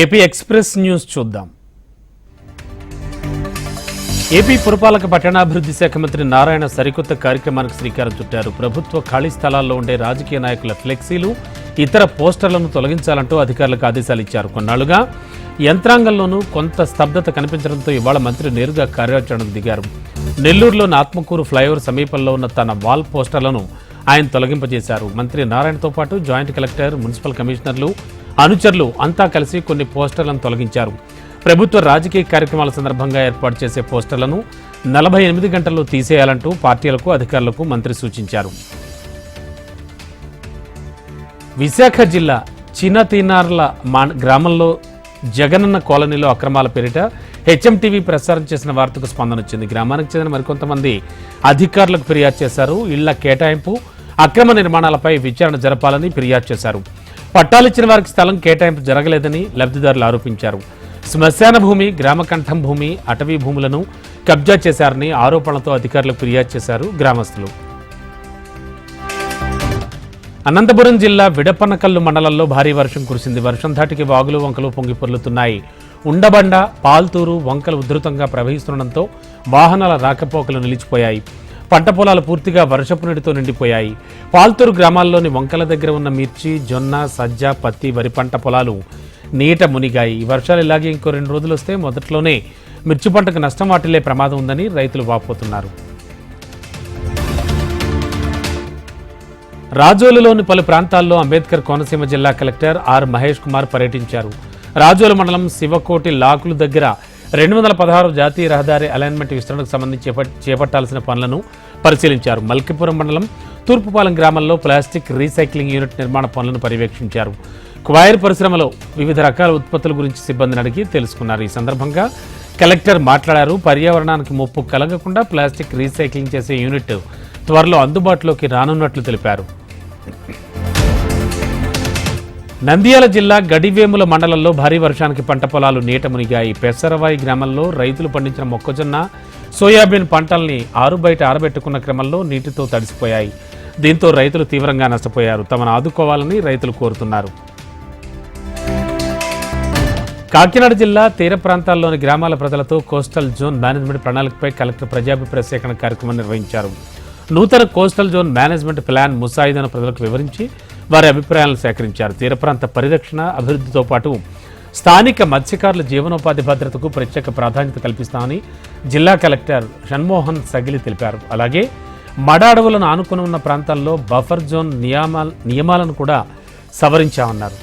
AP express news చూద్దాం. AP పురపాలక పట్టణాభివృద్ధి శాఖ మంత్రి నారాయణ సరికొత్త కార్యక్రమానికి శ్రీకారం చుట్టారు. ప్రభుత్వ ఖాళీ స్థలాల్లో ఉండే రాజకీయ నాయకుల ఫ్లెక్సీలు ఇతర పోస్టర్లను తొలగించాలంటూ అధికారులకు ఆదేశాలు ఇచ్చారు. కొన్నాళ్ళుగా యంత్రాంగంలోనూ కొంత స్తబ్దత కనిపించడంతో ఇవాళ మంత్రి నేరుగా కార్యాచరణకు దిగారు. నెల్లూరులోని ఆత్మకూరు ఫ్లైఓవర్ సమీపంలో ఉన్న తన వాల్ పోస్టర్లను ఆయన తొలగింపజేశారు. మంత్రి నారాయణతో పాటు జాయింట్ కలెక్టర్ మున్సిపల్ కమిషనర్లు అనుచరులు అంతా కలిసి కొన్ని పోస్టర్లను తొలగించారు. ప్రభుత్వ రాజకీయ కార్యక్రమాల సందర్భంగా ఏర్పాటు చేసే పోస్టర్లను నలభై ఎనిమిది గంటల్లో తీసేయాలంటూ పార్టీలకు అధికారులకు మంత్రి సూచించారు. విశాఖ జిల్లా చిన్నతీనార్ల మా- గ్రామంలో జగనన్న కాలనీలో అక్రమాల పేరిట హెచ్ఎంటీవీ ప్రసారం చేసిన వార్తకు స్పందన వచ్చింది. గ్రామానికి చెందిన మరికొంతమంది అధికారులకు ఫిర్యాదు చేశారు. ఇళ్ళ కేటాయింపు అక్రమ నిర్మాణాలపై విచారణ జరపాలని ఫిర్యాదు చేశారు. పట్టాలు ఇచ్చిన వారికి స్థలం కేటాయింపు జరగలేదని లబ్ధిదారులు ఆరోపించారు. శ్మశాన భూమి గ్రామకంఠం భూమి అటవీ భూములను కబ్జా చేశారని ఆరోపణలతో అధికారులకు ఫిర్యాదు చేశారు గ్రామస్తులు. అనంతపురం జిల్లా విడపనకల్లు మండలంలో భారీ వర్షం కురిసింది. వర్షం ధాటికి వాగులు వంకలు పొంగి పొర్లుతున్నాయి. ఉండబండ పాల్తూరు వంకలు ఉధృతంగా ప్రవహిస్తుండటంతో వాహనాల రాకపోకలు నిలిచిపోయాయి. పంట పొలాలు పూర్తిగా వర్షపు నీటితో నిండిపోయాయి. పాల్తూరు గ్రామాల్లోని వంకల దగ్గర ఉన్న మిర్చి జొన్న సజ్జ పత్తి వరి పంట పొలాలు నీట మునిగాయి. వర్షాలు ఇలాగే ఇంకో రెండు రోజులు వస్తే మొదట్లోనే మిర్చి పంటకు నష్టం వాటిల్లే ప్రమాదం ఉందని రైతులు వాపోతున్నారు. రాజోలులోని పలు ప్రాంతాల్లో అంబేద్కర్ కోనసీమ జిల్లా కలెక్టర్ ఆర్ మహేష్ కుమార్ పర్యటించారు. రాజోలు మండలం శివకోటి లాకులు దగ్గర రెండు వందల పదహారు జాతీయ రహదారి అలైన్మెంట్ విస్తరణకు సంబంధించి చేపట్టాల్సిన పనులను పరిశీలించారు. మల్కిపురం మండలం తూర్పుపాలెం గ్రామంలో ప్లాస్టిక్ రీసైక్లింగ్ యూనిట్ నిర్మాణ పనులను పర్యవేక్షించారు. క్వైర్ పరిశ్రమలో వివిధ రకాల ఉత్పత్తుల గురించి సిబ్బందిని అడిగి తెలుసుకున్నారు. ఈ సందర్భంగా కలెక్టర్ మాట్లాడారు. పర్యావరణానికి ముప్పు కలగకుండా ప్లాస్టిక్ రీసైక్లింగ్ చేసే యూనిట్ త్వరలో అందుబాటులోకి రానున్నట్లు తెలిపారు. నంద్యాల జిల్లా గడివేముల మండలంలో భారీ వర్షానికి పంట పొలాలు నీట మునిగాయి. పెసరవాయి గ్రామంలో రైతులు పండించిన మొక్కజొన్న సోయాబీన్ పంటల్ని ఆరు బయట ఆరబెట్టుకున్న క్రమంలో నీటితో తడిసిపోయాయి. దీంతో రైతులు తీవ్రంగా నష్టపోయారు. తమను ఆదుకోవాలని రైతులు కోరుతున్నారు. కాకినాడ జిల్లా తీర ప్రాంతాల్లోని గ్రామాల ప్రజలతో కోస్టల్ జోన్ మేనేజ్మెంట్ ప్రణాళికపై కలెక్టర్ ప్రజాభిప్రాయ సేకరణ కార్యక్రమం నిర్వహించారు. నూతన కోస్టల్ జోన్ మేనేజ్మెంట్ ప్లాన్ ముసాయిదాను ప్రజలకు వివరించి వారి అభిప్రాయాలను సేకరించారు. తీర ప్రాంత పరిరక్షణ అభివృద్ధితో పాటు స్థానిక మత్స్యకారుల జీవనోపాధి భద్రతకు ప్రత్యేక ప్రాధాన్యత కల్పిస్తామని జిల్లా కలెక్టర్ షణ్మోహన్ సగిలి తెలిపారు. అలాగే మడ అడవులను ఆనుకుని ఉన్న ప్రాంతాల్లో బఫర్ జోన్ నియామాల నియమాలను కూడా సవరించామన్నారు.